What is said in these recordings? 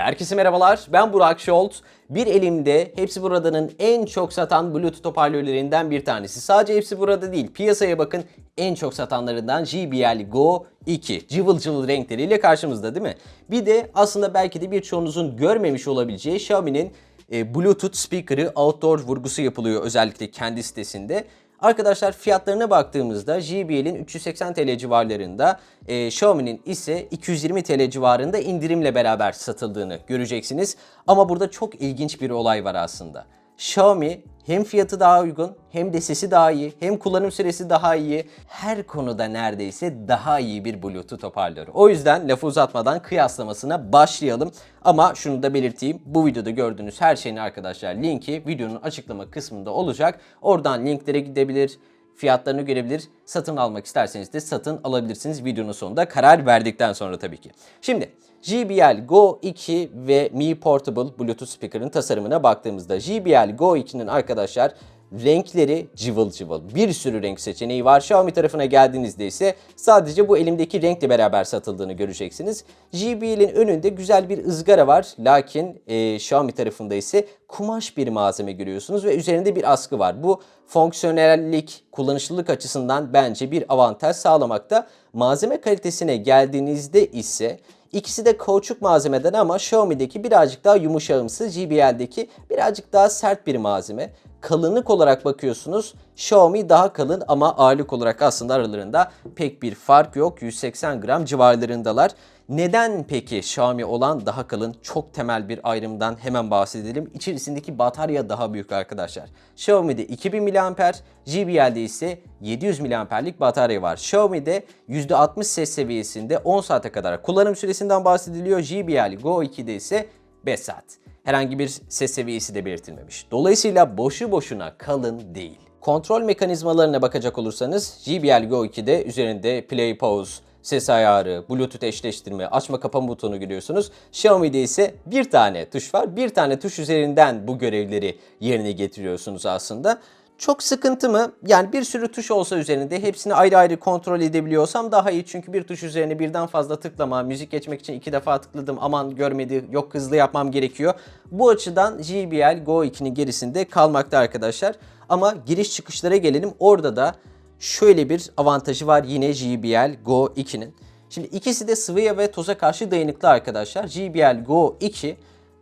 Herkese merhabalar. Ben Burak Şolt. Bir elimde Hepsi Burada'nın en çok satan Bluetooth hoparlörlerinden bir tanesi. Sadece Hepsi Burada değil. Piyasaya bakın en çok satanlarından JBL Go 2. Cıvıl cıvıl renkleriyle karşımızda değil mi? Bir de aslında belki de birçoğunuzun görmemiş olabileceği Xiaomi'nin e, Bluetooth speaker'ı outdoor vurgusu yapılıyor özellikle kendi sitesinde. Arkadaşlar fiyatlarına baktığımızda JBL'in 380 TL civarlarında, e, Xiaomi'nin ise 220 TL civarında indirimle beraber satıldığını göreceksiniz. Ama burada çok ilginç bir olay var aslında. Xiaomi hem fiyatı daha uygun hem de sesi daha iyi hem kullanım süresi daha iyi. Her konuda neredeyse daha iyi bir Bluetooth hoparlörü. O yüzden lafı uzatmadan kıyaslamasına başlayalım. Ama şunu da belirteyim. Bu videoda gördüğünüz her şeyin arkadaşlar linki videonun açıklama kısmında olacak. Oradan linklere gidebilir, fiyatlarını görebilir. Satın almak isterseniz de satın alabilirsiniz videonun sonunda karar verdikten sonra tabii ki. Şimdi JBL Go 2 ve Mi Portable Bluetooth speaker'ın tasarımına baktığımızda JBL Go 2'nin arkadaşlar renkleri cıvıl cıvıl. Bir sürü renk seçeneği var. Xiaomi tarafına geldiğinizde ise sadece bu elimdeki renkle beraber satıldığını göreceksiniz. JBL'in önünde güzel bir ızgara var. Lakin e, Xiaomi tarafında ise kumaş bir malzeme görüyorsunuz ve üzerinde bir askı var. Bu fonksiyonellik, kullanışlılık açısından bence bir avantaj sağlamakta. Malzeme kalitesine geldiğinizde ise İkisi de kauçuk malzemeden ama Xiaomi'deki birazcık daha yumuşağımsı, JBL'deki birazcık daha sert bir malzeme. Kalınlık olarak bakıyorsunuz Xiaomi daha kalın ama ağırlık olarak aslında aralarında pek bir fark yok. 180 gram civarlarındalar. Neden peki Xiaomi olan daha kalın? Çok temel bir ayrımdan hemen bahsedelim. İçerisindeki batarya daha büyük arkadaşlar. Xiaomi'de 2000 mAh, JBL'de ise 700 mAh'lik batarya var. Xiaomi'de %60 ses seviyesinde 10 saate kadar kullanım süresinden bahsediliyor. JBL Go 2'de ise 5 saat. Herhangi bir ses seviyesi de belirtilmemiş. Dolayısıyla boşu boşuna kalın değil. Kontrol mekanizmalarına bakacak olursanız JBL Go 2'de üzerinde Play Pause, ses ayarı, Bluetooth eşleştirme, açma kapama butonu görüyorsunuz. Xiaomi'de ise bir tane tuş var. Bir tane tuş üzerinden bu görevleri yerine getiriyorsunuz aslında. Çok sıkıntı mı? Yani bir sürü tuş olsa üzerinde hepsini ayrı ayrı kontrol edebiliyorsam daha iyi. Çünkü bir tuş üzerine birden fazla tıklama, müzik geçmek için iki defa tıkladım aman görmedi yok hızlı yapmam gerekiyor. Bu açıdan JBL Go 2'nin gerisinde kalmakta arkadaşlar. Ama giriş çıkışlara gelelim. Orada da şöyle bir avantajı var yine JBL Go 2'nin. Şimdi ikisi de sıvıya ve toza karşı dayanıklı arkadaşlar. JBL Go 2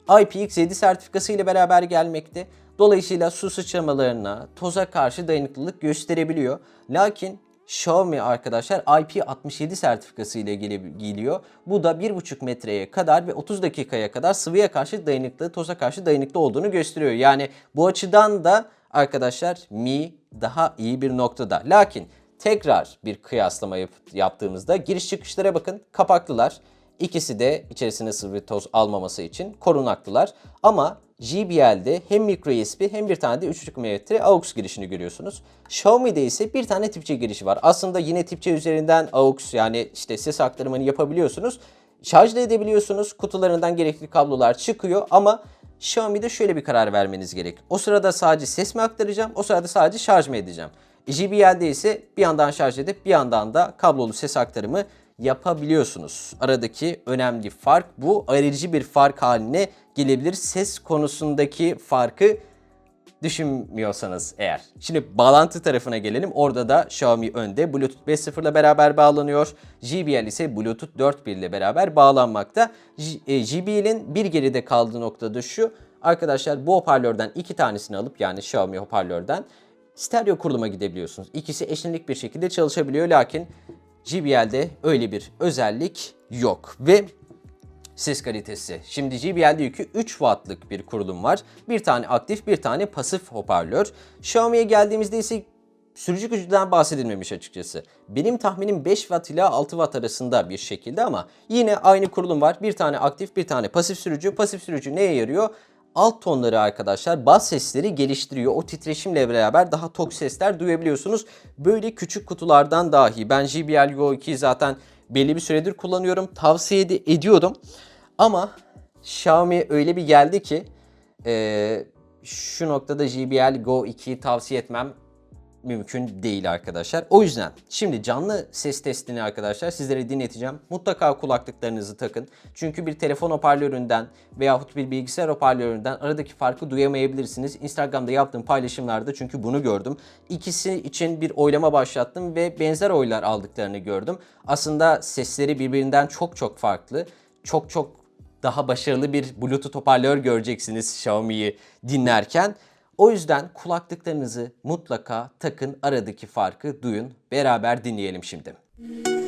IPX7 sertifikası ile beraber gelmekte. Dolayısıyla su sıçramalarına, toza karşı dayanıklılık gösterebiliyor. Lakin Xiaomi arkadaşlar IP67 sertifikası ile geliyor. Bu da 1,5 metreye kadar ve 30 dakikaya kadar sıvıya karşı dayanıklı, toza karşı dayanıklı olduğunu gösteriyor. Yani bu açıdan da arkadaşlar Mi daha iyi bir noktada. Lakin tekrar bir kıyaslama yap yaptığımızda giriş çıkışlara bakın kapaklılar. İkisi de içerisine sıvı toz almaması için korunaklılar. Ama JBL'de hem micro USB hem bir tane de 3.5 mm AUX girişini görüyorsunuz. Xiaomi'de ise bir tane tip C girişi var. Aslında yine tip C üzerinden AUX yani işte ses aktarımını yapabiliyorsunuz. Şarj da edebiliyorsunuz. Kutularından gerekli kablolar çıkıyor ama Xiaomi'de şöyle bir karar vermeniz gerek. O sırada sadece ses mi aktaracağım? O sırada sadece şarj mı edeceğim? JBL'de ise bir yandan şarj edip bir yandan da kablolu ses aktarımı yapabiliyorsunuz. Aradaki önemli fark bu. Ayrıcı bir fark haline gelebilir. Ses konusundaki farkı düşünmüyorsanız eğer. Şimdi bağlantı tarafına gelelim. Orada da Xiaomi önde Bluetooth 5.0 ile beraber bağlanıyor. JBL ise Bluetooth 4.1 ile beraber bağlanmakta. JBL'in bir geride kaldığı noktada şu. Arkadaşlar bu hoparlörden iki tanesini alıp yani Xiaomi hoparlörden stereo kuruluma gidebiliyorsunuz. İkisi eşlinik bir şekilde çalışabiliyor lakin JBL'de öyle bir özellik yok. Ve ses kalitesi. Şimdi JBL'de yükü 3 wattlık bir kurulum var. Bir tane aktif, bir tane pasif hoparlör. Xiaomi'ye geldiğimizde ise sürücü gücünden bahsedilmemiş açıkçası. Benim tahminim 5 watt ile 6 watt arasında bir şekilde ama yine aynı kurulum var. Bir tane aktif, bir tane pasif sürücü. Pasif sürücü neye yarıyor? Alt tonları arkadaşlar bas sesleri geliştiriyor. O titreşimle beraber daha tok sesler duyabiliyorsunuz. Böyle küçük kutulardan dahi ben JBL Go 2'yi zaten belli bir süredir kullanıyorum. Tavsiye ediyordum. Ama Xiaomi öyle bir geldi ki e, şu noktada JBL Go 2'yi tavsiye etmem mümkün değil arkadaşlar. O yüzden şimdi canlı ses testini arkadaşlar sizlere dinleteceğim. Mutlaka kulaklıklarınızı takın. Çünkü bir telefon hoparlöründen veyahut bir bilgisayar hoparlöründen aradaki farkı duyamayabilirsiniz. Instagram'da yaptığım paylaşımlarda çünkü bunu gördüm. İkisi için bir oylama başlattım ve benzer oylar aldıklarını gördüm. Aslında sesleri birbirinden çok çok farklı. Çok çok daha başarılı bir Bluetooth hoparlör göreceksiniz Xiaomi'yi dinlerken. O yüzden kulaklıklarınızı mutlaka takın, aradaki farkı duyun. Beraber dinleyelim şimdi. I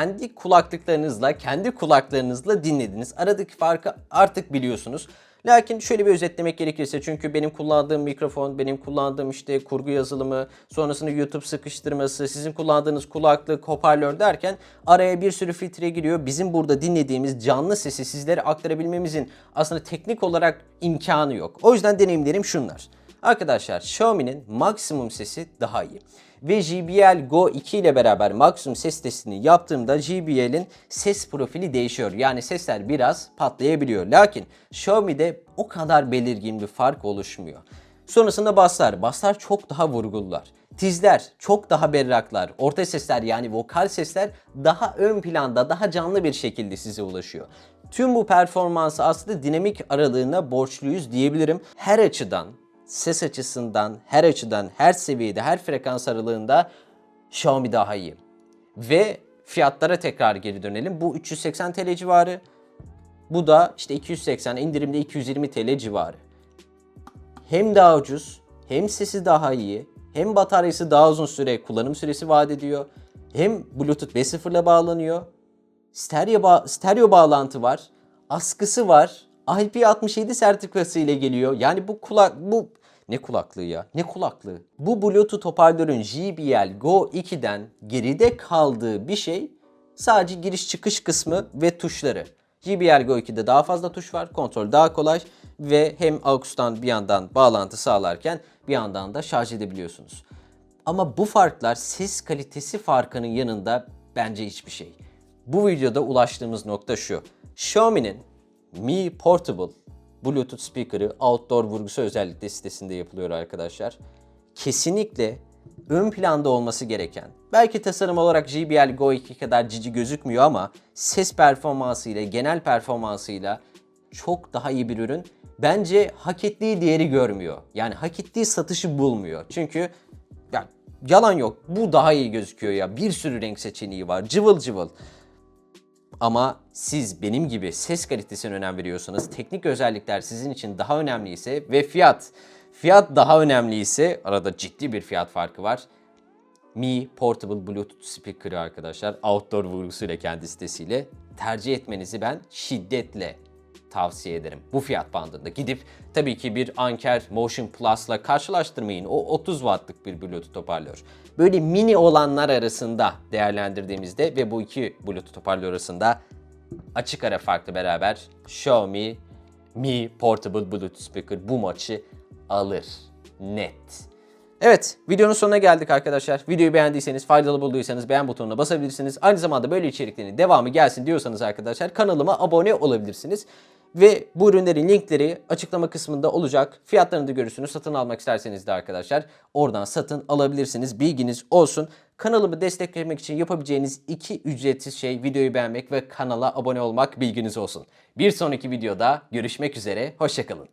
Kendi kulaklıklarınızla, kendi kulaklarınızla dinlediniz. Aradaki farkı artık biliyorsunuz. Lakin şöyle bir özetlemek gerekirse çünkü benim kullandığım mikrofon, benim kullandığım işte kurgu yazılımı, sonrasında YouTube sıkıştırması, sizin kullandığınız kulaklık, hoparlör derken araya bir sürü filtre giriyor. Bizim burada dinlediğimiz canlı sesi sizlere aktarabilmemizin aslında teknik olarak imkanı yok. O yüzden deneyimlerim şunlar. Arkadaşlar Xiaomi'nin maksimum sesi daha iyi. Ve JBL Go 2 ile beraber maksimum ses testini yaptığımda JBL'in ses profili değişiyor. Yani sesler biraz patlayabiliyor. Lakin Xiaomi'de o kadar belirgin bir fark oluşmuyor. Sonrasında basslar. Basslar çok daha vurgulular. Tizler çok daha berraklar. Orta sesler yani vokal sesler daha ön planda, daha canlı bir şekilde size ulaşıyor. Tüm bu performansı aslında dinamik aralığına borçluyuz diyebilirim. Her açıdan ses açısından, her açıdan, her seviyede, her frekans aralığında Xiaomi daha iyi. Ve fiyatlara tekrar geri dönelim. Bu 380 TL civarı. Bu da işte 280, indirimde 220 TL civarı. Hem daha ucuz, hem sesi daha iyi, hem bataryası daha uzun süre kullanım süresi vaat ediyor. Hem Bluetooth 5.0 ile bağlanıyor. Stereo, ba- stereo bağlantı var. Askısı var. IP67 sertifikası ile geliyor. Yani bu kulak bu ne kulaklığı ya? Ne kulaklığı? Bu Bluetooth hoparlörün JBL Go 2'den geride kaldığı bir şey sadece giriş çıkış kısmı ve tuşları. JBL Go 2'de daha fazla tuş var. Kontrol daha kolay ve hem AUX'tan bir yandan bağlantı sağlarken bir yandan da şarj edebiliyorsunuz. Ama bu farklar ses kalitesi farkının yanında bence hiçbir şey. Bu videoda ulaştığımız nokta şu. Xiaomi'nin Mi Portable Bluetooth speaker'ı outdoor vurgusu özellikle sitesinde yapılıyor arkadaşlar. Kesinlikle ön planda olması gereken, belki tasarım olarak JBL Go 2 kadar cici gözükmüyor ama ses performansıyla, genel performansıyla çok daha iyi bir ürün. Bence hak ettiği değeri görmüyor. Yani hak ettiği satışı bulmuyor. Çünkü ya yalan yok. Bu daha iyi gözüküyor ya. Bir sürü renk seçeneği var. Cıvıl cıvıl. Ama siz benim gibi ses kalitesine önem veriyorsanız, teknik özellikler sizin için daha önemliyse ve fiyat, fiyat daha önemliyse arada ciddi bir fiyat farkı var. Mi Portable Bluetooth Speaker'ı arkadaşlar outdoor vurgusuyla kendi sitesiyle tercih etmenizi ben şiddetle tavsiye ederim. Bu fiyat bandında gidip tabii ki bir Anker Motion Plus'la karşılaştırmayın. O 30 wattlık bir Bluetooth hoparlör. Böyle mini olanlar arasında değerlendirdiğimizde ve bu iki Bluetooth hoparlör arasında açık ara farklı beraber Xiaomi Mi Portable Bluetooth Speaker bu maçı alır. Net. Evet, videonun sonuna geldik arkadaşlar. Videoyu beğendiyseniz, faydalı bulduysanız beğen butonuna basabilirsiniz. Aynı zamanda böyle içeriklerin devamı gelsin diyorsanız arkadaşlar kanalıma abone olabilirsiniz. Ve bu ürünlerin linkleri açıklama kısmında olacak. Fiyatlarını da görürsünüz. Satın almak isterseniz de arkadaşlar oradan satın alabilirsiniz. Bilginiz olsun. Kanalımı desteklemek için yapabileceğiniz iki ücretsiz şey videoyu beğenmek ve kanala abone olmak bilginiz olsun. Bir sonraki videoda görüşmek üzere. Hoşçakalın.